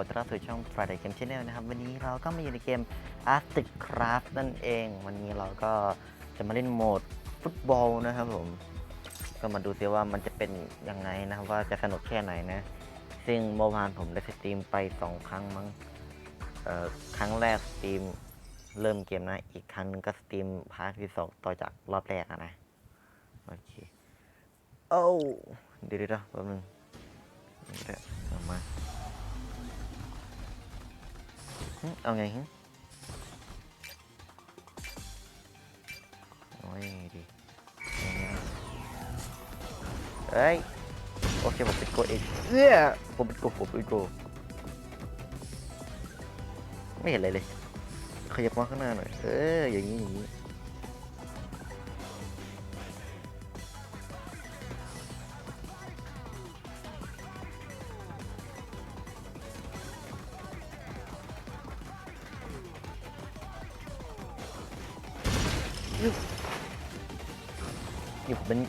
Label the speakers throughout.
Speaker 1: ขอต้อนรับสู่ช่อง Friday Game Channel นะครับ วันนี้เราก็มาอยู่ในเกม Arctic Craft นั่นเอง วันนี้เราก็จะมาเล่นโหมดฟุตบอลนะครับผม ก็มาดูซิว่ามันจะเป็นยังไงนะครับ ว่าจะสนุกแค่ไหนนะ ซึ่งเมื่อวานผมได้สตรีมไป 2 ครั้งมั้งครั้งแรกสตรีมเริ่มเกมนะ อีกครั้งหนึงก็สตรีมพาร์ทที่สองต่อจากรอบแรกนะ โอเค โอ้เดี๋ยวเดี๋ยวเดี๋ยวแป๊บนึง เอาไงฮึโอ้ยดิเฮ้ยโอเคผมเป็นโกเองเอื้ยผมเป็นโกผมเป็นโกไม่เห็นอะไรเลย ขยับมาข้างหน้าหน่อย เอออย่างนี้อย่างนี้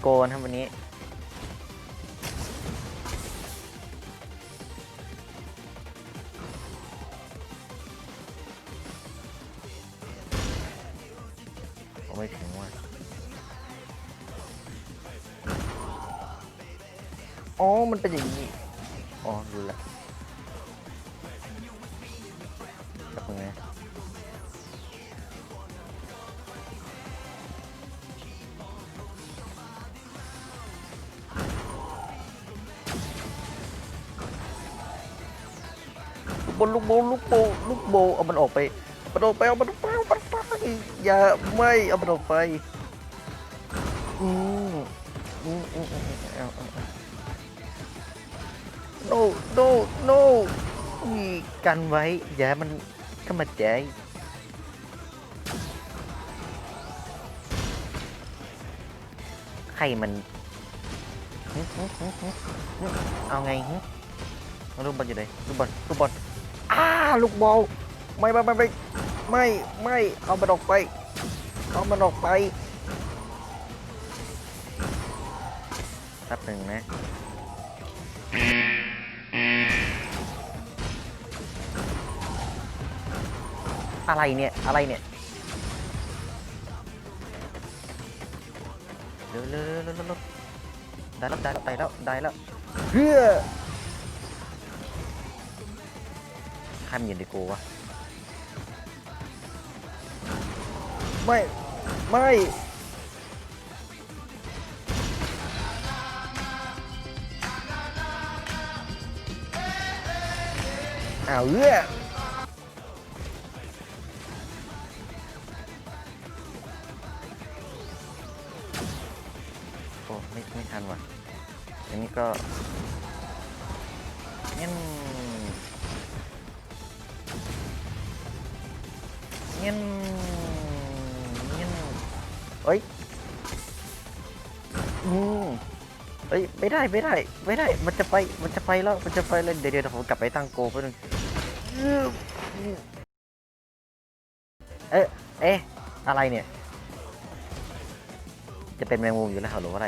Speaker 1: โกนครับวันนี้ผมไม่ถึงว่ะ อ๋อ มันเป็นอย่างนี้ อ๋อ รู้แล้ว บนลูกโบลูกโบลูกโบเอามันออกไปเอามันออกไปเอามันออกไปเอามันออกไปอย่าไม่เอามันออกไปอืมอืมอืมเอาเอา no no no นี่กันไว้อย่ามันเข้ามาใจใครมันเอาไงหึลูกบอลอยู่ไหนลูกบอลลูกบอล ลูกบอลไม่ไม่ไม่ไม่ไม่ไม่เอามันออกไปเอามันออกไปแป๊บหนึ่งนะอะไรเนี่ยอะไรเนี่ยเร็วเร็วเร็วเร็วได้แล้วได้แล้วได้แล้วได้แล้วเฮ้อ ข้ามยืนดีกูวะ ไม่ ไม่ อ้าวเอื้อโอ้ไม่ไม่ทันว่ะ อันนี้ก็งั้น เงี้ยเงี้ยเอ้ยอืมเอ้ยไม่ได้ไม่ได้ ไม่ได้ มันจะไปมันจะไปแล้วมันจะไปแล้วเดี๋ยวเดี๋ยวผมกลับไปตั้งโกไปบนึงเอ๊ะเอ๊ะอะไรเนี่ย จะเป็นแมงมุมอยู่แล้วเหรอว่าอะไร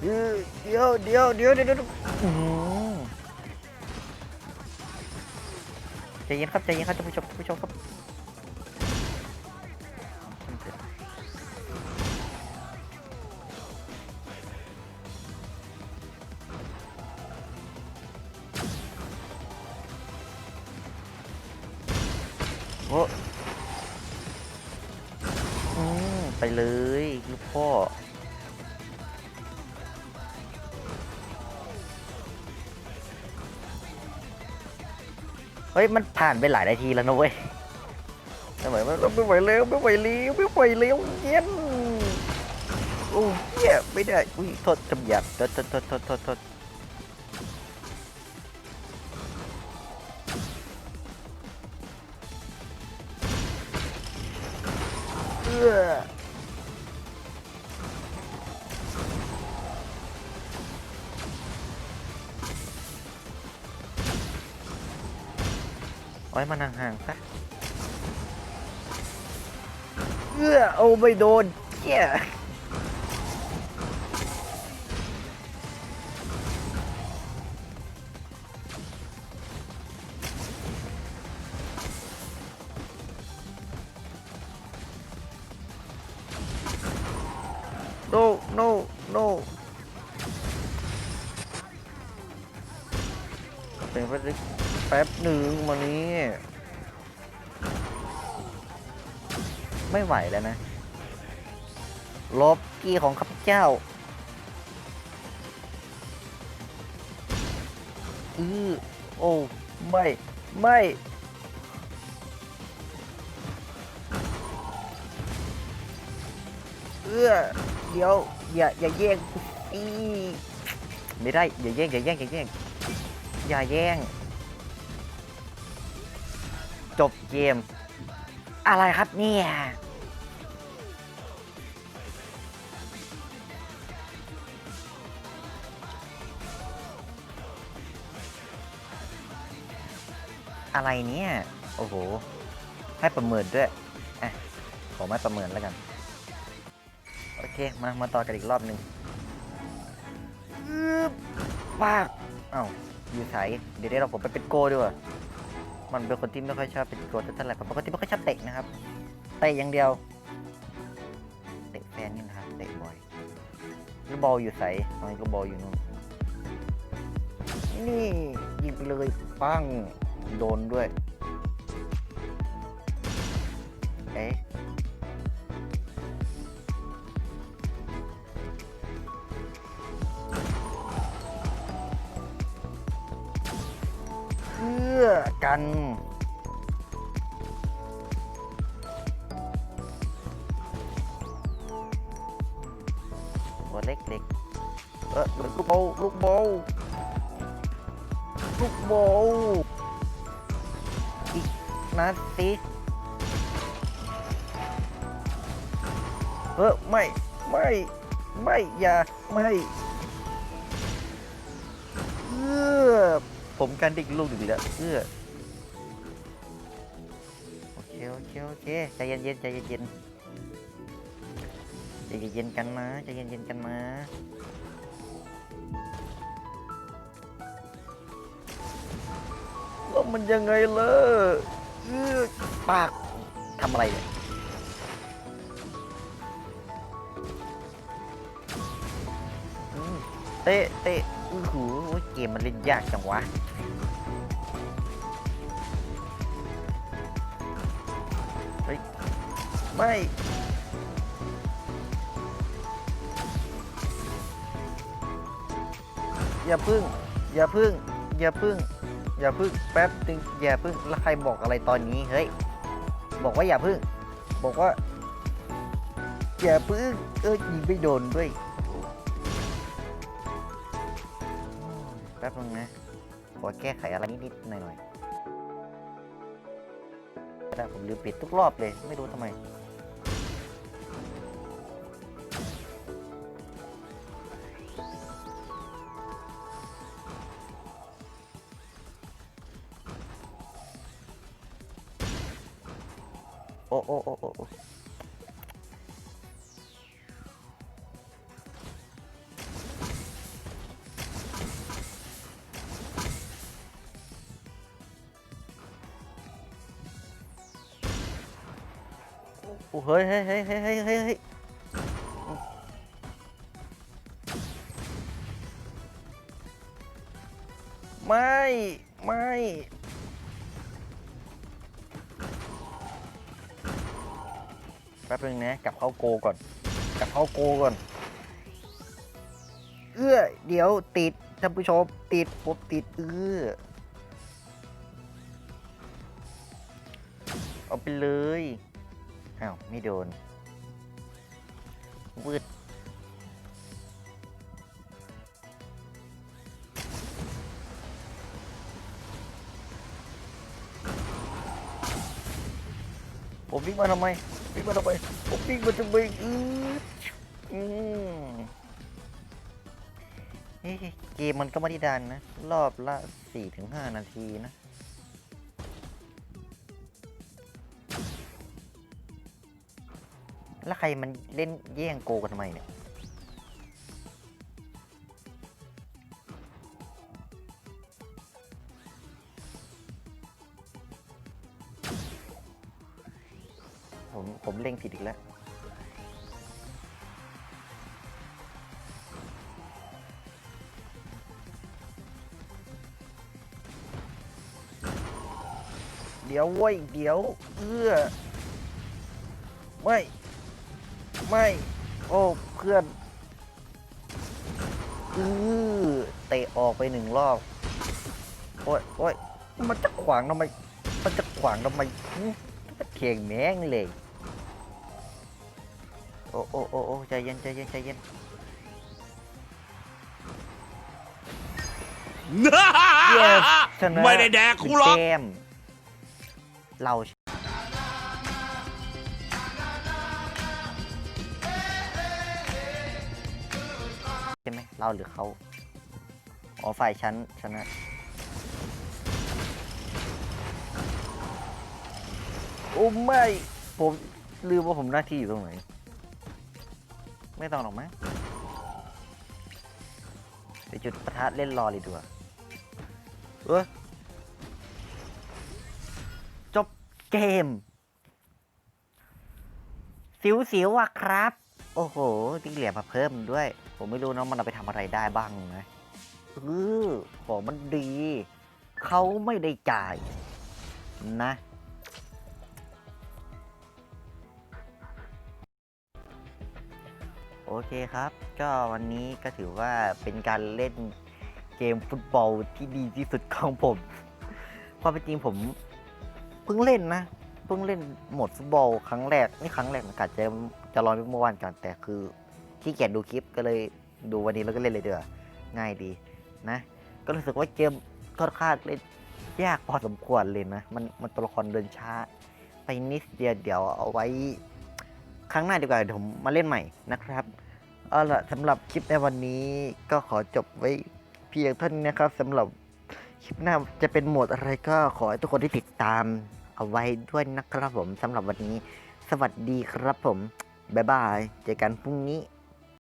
Speaker 1: เดี๋ยวเดี๋ยวเดี๋ยวเดี๋ยว ใจเย็นครับใจเย็นครับท่านผู้ชมท่านผู้ชมครับโอ้ เฮ้ยมันผ่านไปหลายนาทีแล้วนะเว้ยไม่ไหวไม่ไม่ไหวแล้วไม่ไหวแล้วไม่ไหวแล้วเย็นโอ้เหี้ยไม่ได้อุ้ยโทษจำหยาบโทษโทษโทษโทษโทษ ให้มันห่างๆซะเออโอ้ไม่โดนเหี้ย แป๊บหนึ่งมานี้ ไม่ไหวแล้วนะ ลบกี้ของข้าพเจ้า อือโอ้ไม่ ไม่ เอื้อเดี๋ยว อย่า อย่าแย่งอีไม่ได้ อย่าแย่ง อย่าแย่ง อย่าแย่ง อย่าแย่ง จบเกม อะไรครับเนี่ยอะไรเนี่ย โอ้โห ให้ประเมินด้วยอะขอไม่ประเมินแล้วกัน โอเค มา มาต่อกันอีกรอบหนึ่งปากเอ้าอยู่ใสเดี๋ยวได้เราผมไปเป็นโกดีกว่า มันเป็นคนที่ไม่ค่อยชอบเป็นโกเท่าไหร่ปกติไม่ค่อยชอบเตะนะครับ เตะอย่างเดียว เตะแฟนนี่นะครับ เตะบ่อยลูกบอลอยู่ใสตอนนี้ลูกบอลอยู่นู่น นี่ยิงไปเลยปังโดนด้วย เอ๊ะ กัน ตัวเล็กๆเออลูกโบอลลูกโบอลลูกโบอลอีกนัดสิเออไม่ไม่ไม่อย่าไม่เออผมกันดิกลูกอยู่ดีแล้วเออ เคโอเคโอเคใจเย็นๆใจเย็นๆใจเย็นกันนะใจเย็นๆกันนะแล้วมันยังไงล่ะเอปากทำอะไรเนี่ยเตะเตะอู้หูเกมมันเล่นยากจังวะ ไม่ อย่าพึ่ง อย่าพึ่ง อย่าพึ่ง อย่าพึ่ง แป๊บนึงอย่าพึ่ง แล้วใครบอกอะไรตอนนี้ เฮ้ย บอกว่าอย่าพึ่ง บอกว่า อย่าพึ่ง เออยิงไม่โดนด้วย แป๊บนึงนะ ขอแก้ไขอะไรนิดๆหน่อยๆแต่ผมลืมปิดทุกรอบเลย ไม่รู้ทำไม โอ้โอ้โอ้โอ้โอ้เฮ้ยเฮ้ยเฮ้ยเฮ้ยเฮ้ยเฮ้ยไม่ ไม่ แป๊บนึงนะกลับเข้าโกก่อน กลับเข้าโกก่อน เอื้อเดี๋ยวติดท่านผู้ชมติดผมติดเอื้อเอาไปเลยอ้าวไม่โดนวืดผมวิ่งมาทำไม วิ่งมาทำไมผมวิ่งมาทำไมอืออืมเฮ้ยเกมมันก็ไม่ได้ดันนะ รอบละ4-5นาทีนะแล้วใครมันเล่นแย่งโกกันทำไมเนี่ย ผมผมเล่งผิดอีกแล้ว เดี๋ยวเว้ยเดี๋ยว เอื้อ ไม่ ไม่ โอ้เพื่อนอือเตะออกไปหนึ่งรอบ โอ้ยโอ้ยมันจะขวางทำไม มันจะขวางทำไมมันเข่งแม่งเลย โอ้โอ้โอ้โอ้ใจเย็นใจเย็นใจเย็น Yes ชนะ
Speaker 2: ไม่ได้แดกกูหรอก
Speaker 1: เกมเราใช่ไหมเราหรือเขาอ๋อฝ่ายฉันชนะโอ้ไม่ผมลืมว่าผมหน้าที่อยู่ตรงไหน ไม่ต้องหรอกมั้งไปจุดประทัดเล่นรอเลยดีกว่าเออจบเกม สิวสิวๆอะครับ โอ้โหติ๊กเหลี่ยมมาเพิ่มด้วย ผมไม่รู้นะมันเอาไปทำอะไรได้บ้างนะเออของมันดี เขาไม่ได้จ่ายนะ โอเคครับ ก็วันนี้ก็ถือว่าเป็นการเล่นเกมฟุตบอลที่ดีที่สุดของผมความเป็นจริงผมเพิ่งเล่นนะ เพิ่งเล่นโหมดฟุตบอลครั้งแรกนี่ครั้งแรกนะกัดจะจะลองเมื่อวานกันแต่คือขี้เกียจดูคลิปก็เลยดูวันนี้แล้วก็เล่นเลยเดือง่ายดีนะ ก็รู้สึกว่าเกมค่อนข้างเล่นยากพอสมควรเลยนะ มันมันตัวละครเดินช้า ไปนิดเดียวเดี๋ยวเอาไว้ ครั้งหน้าดีกว่าเดี๋ยวผมมาเล่นใหม่นะครับเอาล่ะสำหรับคลิปในวันนี้ก็ขอจบไว้เพียงเท่านี้นะครับสำหรับคลิปหน้าจะเป็นโหมดอะไรก็ขอให้ทุกคนที่ติดตามเอาไว้ด้วยนะครับผมสำหรับวันนี้ สวัสดีครับผม บ๊ายบาย เจอกันพรุ่งนี้